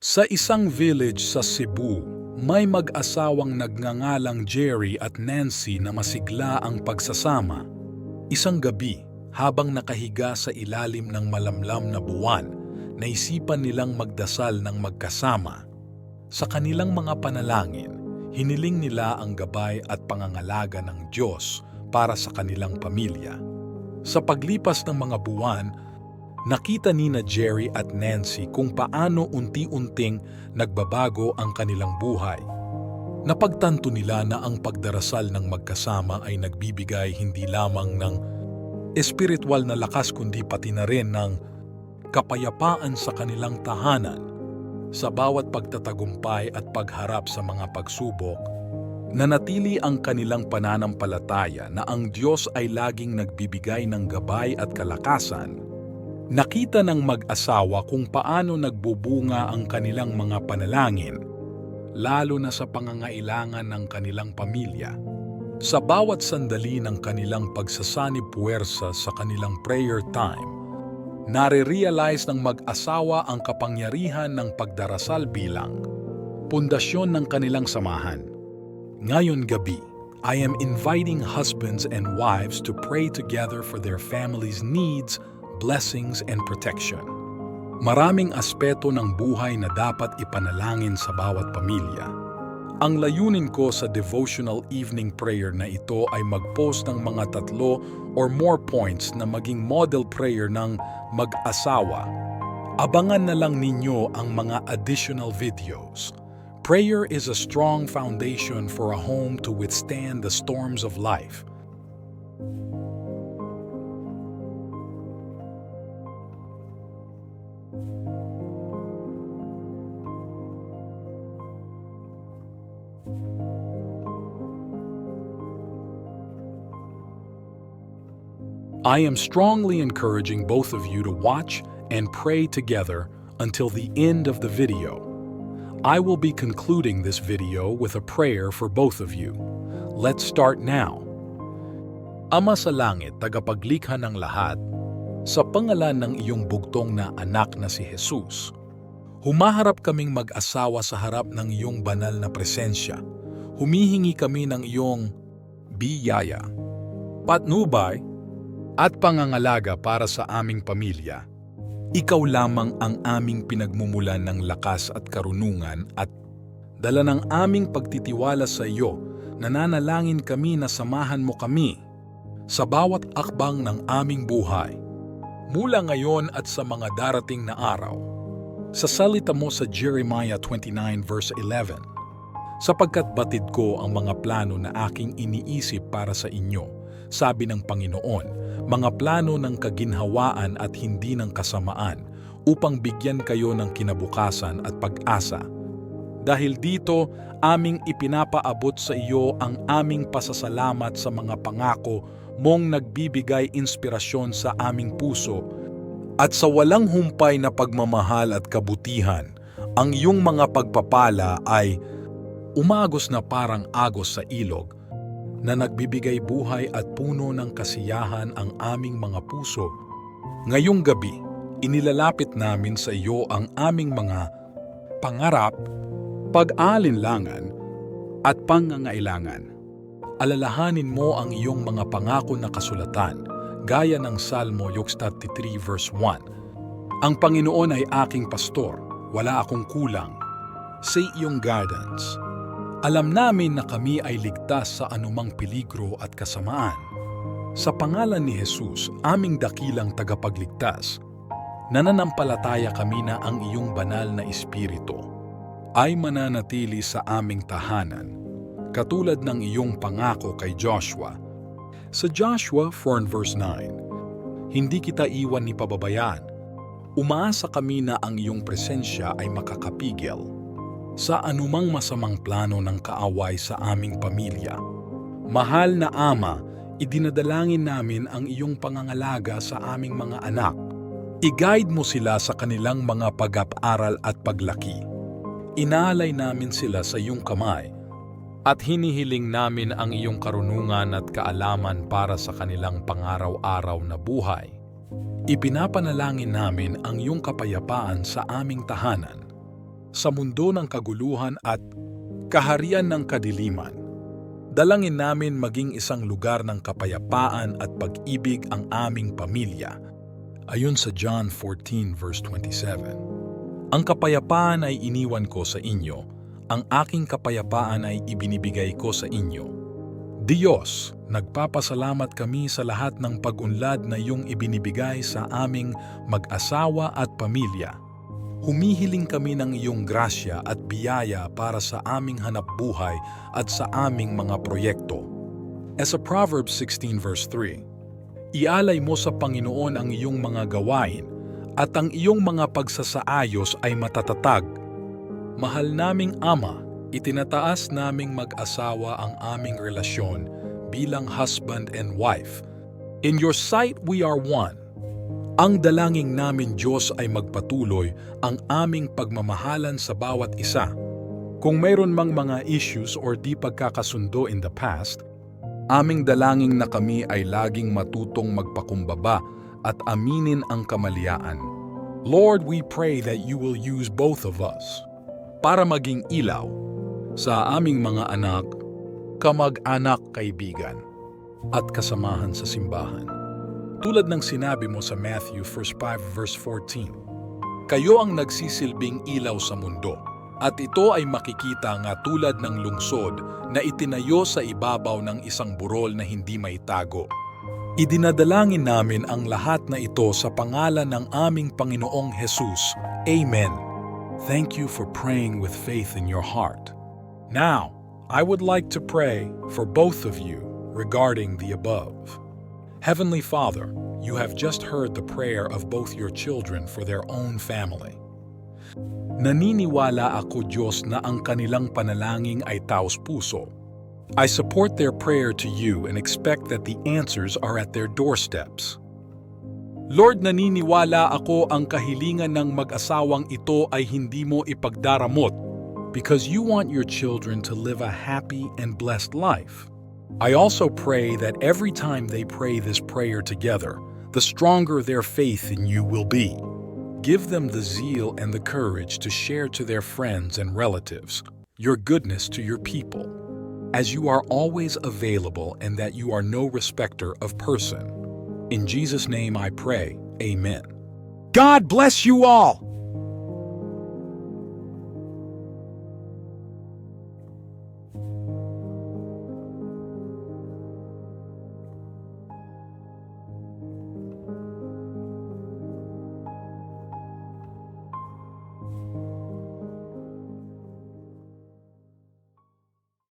Sa isang village sa Cebu, may mag-asawang nagngangalang Jerry at Nancy na masigla ang pagsasama. Isang gabi, habang nakahiga sa ilalim ng malamlam na buwan, naisipan nilang magdasal ng magkasama. Sa kanilang mga panalangin, hiniling nila ang gabay at pangangalaga ng Diyos para sa kanilang pamilya. Sa paglipas ng mga buwan, nakita ni na Jerry at Nancy kung paano unti-unting nagbabago ang kanilang buhay. Napagtanto nila na ang pagdarasal ng magkasama ay nagbibigay hindi lamang ng espiritual na lakas kundi pati na rin ng kapayapaan sa kanilang tahanan. Sa bawat pagtatagumpay at pagharap sa mga pagsubok, nanatili ang kanilang pananampalataya na ang Diyos ay laging nagbibigay ng gabay at kalakasan. Nakita ng mag-asawa kung paano nagbubunga ang kanilang mga panalangin, lalo na sa pangangailangan ng kanilang pamilya. Sa bawat sandali ng kanilang pagsasanib puwersa sa kanilang prayer time, nare-realize ng mag-asawa ang kapangyarihan ng pagdarasal bilang pundasyon ng kanilang samahan. Ngayon gabi, I am inviting husbands and wives to pray together for their families' needs, blessings, and protection. Maraming aspeto ng buhay na dapat ipanalangin sa bawat pamilya. Ang layunin ko sa devotional evening prayer na ito ay mag-post ng mga tatlo or more points na maging model prayer ng mag-asawa. Abangan na lang ninyo ang mga additional videos. Prayer is a strong foundation for a home to withstand the storms of life. I am strongly encouraging both of you to watch and pray together until the end of the video. I will be concluding this video with a prayer for both of you. Let's start now. Ama sa langit, tagapaglikha ng lahat, sa pangalan ng iyong bugtong na anak na si Jesus, humaharap kaming mag-asawa sa harap ng iyong banal na presensya. Humihingi kami ng iyong biyaya, patnubay, at pangangalaga para sa aming pamilya. Ikaw lamang ang aming pinagmumulan ng lakas at karunungan at dala ng aming pagtitiwala sa iyo, nananalangin kami na samahan mo kami sa bawat akbang ng aming buhay. Mula ngayon at sa mga darating na araw, sa salita mo sa Jeremiah 29 verse 11, sapagkat batid ko ang mga plano na aking iniisip para sa inyo, sabi ng Panginoon, mga plano ng kaginhawaan at hindi ng kasamaan upang bigyan kayo ng kinabukasan at pag-asa. Dahil dito, aming ipinapaabot sa iyo ang aming pasasalamat sa mga pangako mong nagbibigay inspirasyon sa aming puso at sa walang humpay na pagmamahal at kabutihan, ang iyong mga pagpapala ay umagos na parang agos sa ilog na nagbibigay buhay at puno ng kasiyahan ang aming mga puso. Ngayong gabi, inilalapit namin sa iyo ang aming mga pangarap, pag-alinlangan, at pangangailangan. Alalahanin mo ang iyong mga pangako na kasulatan, gaya ng Salmo 33 verse 1. Ang Panginoon ay aking pastor, wala akong kulang. Sa iyong guidance, alam namin na kami ay ligtas sa anumang peligro at kasamaan. Sa pangalan ni Jesus, aming dakilang tagapagligtas, nananampalataya kami na ang iyong banal na espiritu ay mananatili sa aming tahanan, katulad ng iyong pangako kay Joshua. Sa Joshua 4 verse 9, Hindi kita iwan ni pababayaan. Umaasa kami na ang iyong presensya ay makakapigil sa anumang masamang plano ng kaaway sa aming pamilya. Mahal na Ama, idinadalangin namin ang iyong pangangalaga sa aming mga anak. I-guide mo sila sa kanilang mga pag-aral at paglaki. Inaalay namin sila sa iyong kamay at hinihiling namin ang iyong karunungan at kaalaman para sa kanilang pangaraw-araw na buhay. Ipinapanalangin namin ang iyong kapayapaan sa aming tahanan sa mundo ng kaguluhan at kaharian ng kadiliman. Dalangin namin maging isang lugar ng kapayapaan at pag-ibig ang aming pamilya. Ayon sa John 14 verse 27. Ang kapayapaan ay iniwan ko sa inyo, ang aking kapayapaan ay ibinibigay ko sa inyo. Diyos, nagpapasalamat kami sa lahat ng pag-unlad na iyong ibinibigay sa aming mag-asawa at pamilya. Humihiling kami ng iyong grasya at biyaya para sa aming hanapbuhay at sa aming mga proyekto. As a Proverbs 16 verse 3, Ialay mo sa Panginoon ang iyong mga gawain at ang iyong mga pagsasaayos ay matatatag. Mahal naming Ama, itinataas naming mag-asawa ang aming relasyon bilang husband and wife. In your sight we are one. Ang dalangin namin Diyos ay magpatuloy ang aming pagmamahalan sa bawat isa. Kung mayroon mang mga issues or di pagkakasundo in the past, aming dalangin na kami ay laging matutong magpakumbaba at aminin ang kamalian. Lord, we pray that you will use both of us para maging ilaw sa aming mga anak, kamag-anak kaibigan, at kasamahan sa simbahan. Tulad ng sinabi mo sa Matthew 1 5 verse 14, Kayo ang nagsisilbing ilaw sa mundo, at ito ay makikita nga tulad ng lungsod na itinayo sa ibabaw ng isang burol na hindi may tago. Idinadalangin namin ang lahat na ito sa pangalan ng aming Panginoong Jesus. Amen. Thank you for praying with faith in your heart. Now, I would like to pray for both of you regarding the above. Heavenly Father, you have just heard the prayer of both your children for their own family. Naniniwala ako Diyos na ang kanilang panalangin ay taos puso. I support their prayer to you and expect that the answers are at their doorsteps. Lord, naniniwala ako ang kahilingan ng mag-asawang ito ay hindi mo ipagdaramot because you want your children to live a happy and blessed life. I also pray that every time they pray this prayer together, the stronger their faith in you will be. Give them the zeal and the courage to share to their friends and relatives your goodness to your people, as you are always available and that you are no respecter of person. In Jesus' name I pray, Amen. God bless you all!